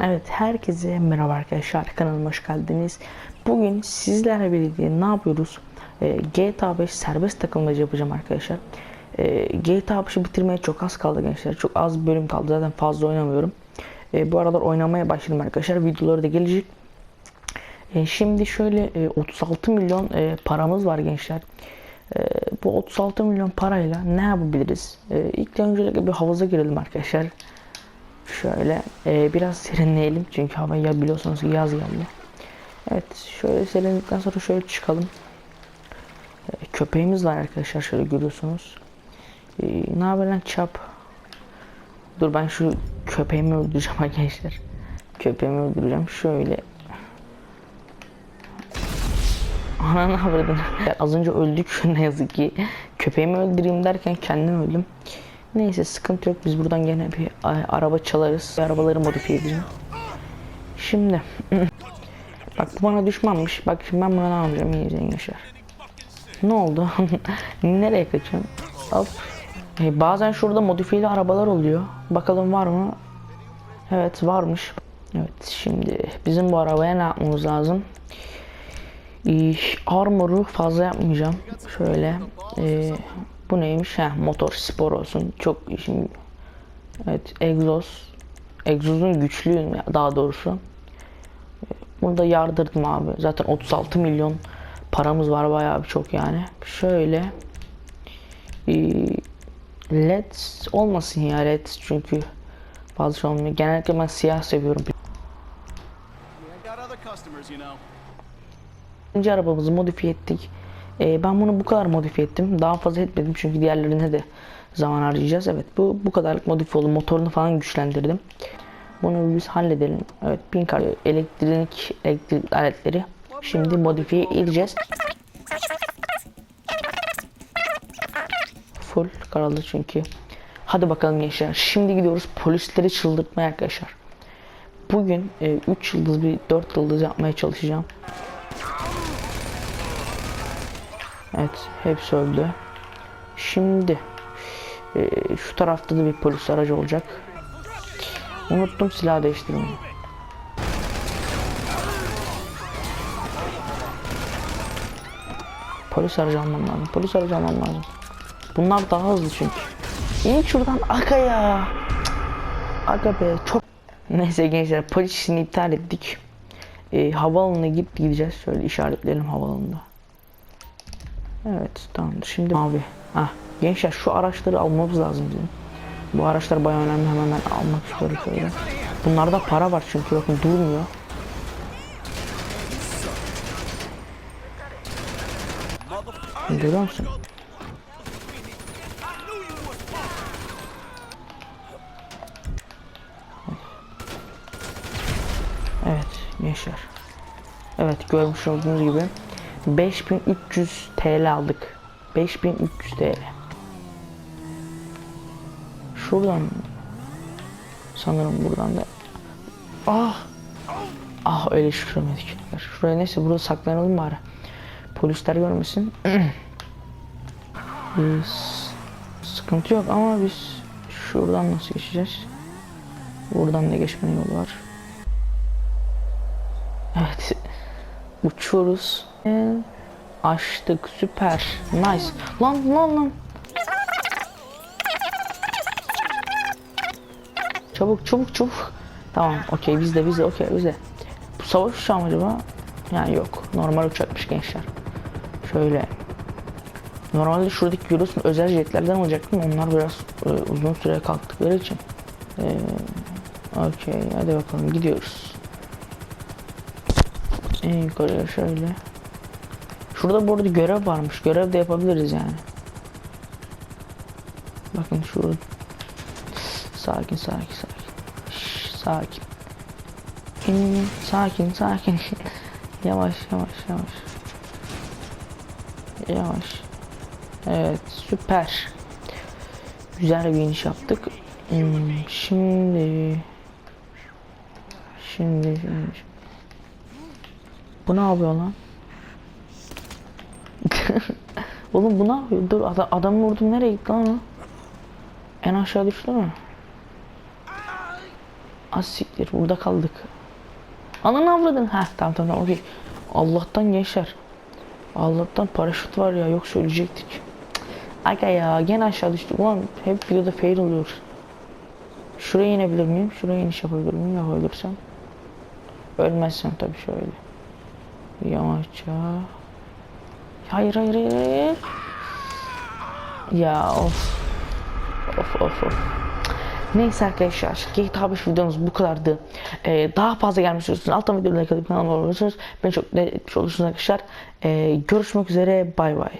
Evet herkese merhaba arkadaşlar kanalıma hoş geldiniz. Bugün sizlerle birlikte ne yapıyoruz? Ee, GTA 5 serbest takılmacı yapacağım arkadaşlar. Ee, GTA 5'i bitirmeye çok az kaldı gençler. Çok az bölüm kaldı zaten fazla oynamıyorum. Ee, bu aralar oynamaya başladım arkadaşlar. Videoları da gelecek. Ee, şimdi şöyle e, 36 milyon e, paramız var gençler. Ee, bu 36 milyon parayla ne yapabiliriz? Ee, ilk öncelikle bir havuza girelim arkadaşlar. Şöyle e, biraz serinleyelim çünkü hava ya biliyorsunuz ki yaz geldi. Evet şöyle serinledikten sonra şöyle çıkalım. E, köpeğimiz var arkadaşlar şöyle görüyorsunuz. E, ne haber lan çap? Dur ben şu köpeğimi öldüreceğim arkadaşlar. Köpeğimi öldüreceğim şöyle. Ana ne yapıyordun? Az önce öldük ne yazık ki. Köpeğimi öldüreyim derken kendim öldüm. Neyse sıkıntı yok. Biz buradan gene bir araba çalarız. Arabaları modifiye edeceğim. Şimdi bak bu bana düşmanmış. Bak şimdi ben buna ne yapacağım? İyi yaşar. Ne oldu? Nereye kaçıyorum? Hop. E, bazen şurada modifiyeli arabalar oluyor. Bakalım var mı? Evet varmış. Evet şimdi bizim bu arabaya ne yapmamız lazım? Ee, armor'u fazla yapmayacağım. Şöyle. ee, bu neymiş? Heh, motor spor olsun. Çok şimdi evet egzoz. Egzozun güçlüyüm daha doğrusu. Bunu da yardırdım abi. Zaten 36 milyon paramız var bayağı bir çok yani. Şöyle ee, led olmasın ya led çünkü fazla şey olmuyor. Genellikle ben siyah seviyorum. İkinci arabamızı modifiye ettik. Ee, ben bunu bu kadar modifiye ettim. Daha fazla etmedim çünkü diğerlerine de zaman harcayacağız. Evet bu bu kadarlık modifiye oldu. Motorunu falan güçlendirdim. Bunu biz halledelim. Evet pin kart, elektrik, elektrik aletleri. Şimdi modifiye edeceğiz. Full karalı çünkü. Hadi bakalım gençler. Şimdi gidiyoruz polisleri çıldırtmaya arkadaşlar. Bugün 3 yıldız bir 4 yıldız yapmaya çalışacağım. Evet, hepsi öldü. Şimdi e, şu tarafta da bir polis aracı olacak. Unuttum silah değiştirmeyi. Polis aracı almam lazım. Polis aracı almam lazım. Bunlar daha hızlı çünkü. İn şuradan aga ya. Aga be çok. Neyse gençler polis işini iptal ettik. E, havaalanına gidip gideceğiz. Şöyle işaretleyelim havaalanında. Evet tamamdır. Şimdi abi. Ah gençler şu araçları almamız lazım bizim. Bu araçlar bayağı önemli. Hemen ben almak istiyorum şöyle. Bunlarda para var çünkü bakın durmuyor. Görüyor musun? Evet gençler. Evet görmüş olduğunuz gibi 5300 TL aldık. 5300 TL. Şuradan sanırım buradan da ah ah öyle şükremedik. Şuraya neyse burada saklanalım bari. Polisler görmesin. biz, sıkıntı yok ama biz şuradan nasıl geçeceğiz? Buradan da geçmenin yolu var. Evet. Uçuyoruz. Ee, açtık. Süper. Nice. Lan lan lan. Çabuk çabuk çabuk. Tamam okey bizde bizde okey bizde. Bu savaş uçağı mı acaba? Yani yok. Normal uçakmış gençler. Şöyle. Normalde şuradaki görüyorsun özel jetlerden alacaktım. Onlar biraz e, uzun süre kalktıkları için. E, okey hadi bakalım gidiyoruz. En yukarıya şöyle. Şurada bu arada görev varmış. Görev de yapabiliriz yani. Bakın şurada. Sakin sakin sakin. Şş, sakin. Hmm, sakin sakin. yavaş yavaş yavaş. Yavaş. Evet süper. Güzel bir iniş yaptık. Hmm, şimdi şimdi şimdi bu ne yapıyor lan? Oğlum bu ne yapıyor? Dur adam, vurdum nereye gitti lan? En aşağı düştü mü? Az burada kaldık. Ananı avradın. Heh tamam tamam okey. Allah'tan gençler. Allah'tan paraşüt var ya yoksa ölecektik. Aga ya gene aşağı düştük. Ulan hep videoda fail oluyoruz. Şuraya inebilir miyim? Şuraya iniş yapabilir miyim? Yapabilirsem. Ölmezsem tabii şöyle. Yavaşça. Hayır hayır hayır. Ya of. Of of of. Neyse arkadaşlar GTA 5 videomuz bu kadardı. Ee, daha fazla gelmiş istiyorsanız alttan videoları like atıp kanalıma abone olursanız beni çok mutlu etmiş olursunuz arkadaşlar. Ee, görüşmek üzere bay bay.